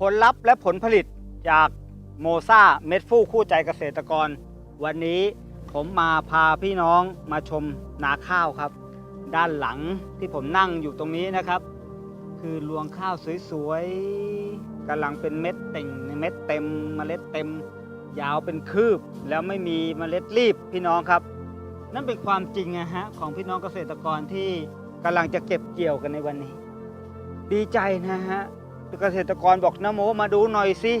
ผลลัพธ์และผลผลิตจากโมซาเม็ดฟูคู่ใจเกษตรกร วันนี้ผมมาพาพี่น้องมาชมนาข้าวครับ ด้านหลังที่ผมนั่งอยู่ตรงนี้นะครับ คือรวงข้าวสวยๆกำลังเป็นเม็ดเต่งเม็ดเต็มเมล็ดเต็ม ยาวเป็นคืบ แล้วไม่มีเมล็ดรีบพี่น้องครับ นั่นเป็นความจริงนะฮะของพี่น้องเกษตรกรที่กำลังจะเก็บเกี่ยวกันในวันนี้ ดีใจนะฮะ เกษตรกรบอกนะโมมาดูหน่อยสิ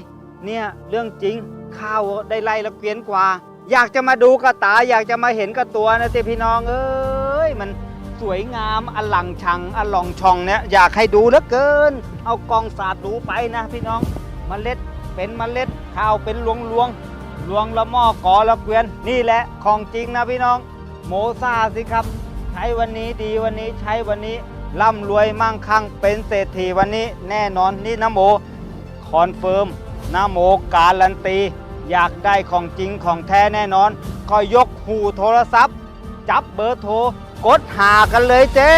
เนี่ยเรื่องจริงข้าวได้ไล่ละเกวียนกว่า อยากจะมาดูกับตา อยากจะมาเห็นกับตัวนะสิพี่น้องเอ้ยมันสวยงามอลังชังอลองช่องเนี่ยอยากให้ดูเหลือเกิน เอากองสาดดูไปนะพี่น้องมเมล็ดเป็นเมล็ดข้าวเป็นลวงลวงลวงละหม้อกอละเกวียนนี่แหละของจริงนะพี่น้อง โมซาสิครับ ใช้วันนี้ดีวันนี้ใช้วันนี้ ร่ำรวยมั่งคั่งเป็นเศรษฐีวันนี้แน่นอนนี่นโมคอนเฟิร์มนโมการันตี อยากได้ของจริงของแท้แน่นอน ก็ยกหูโทรศัพท์ จับเบอร์โทร กดหากันเลยเจ้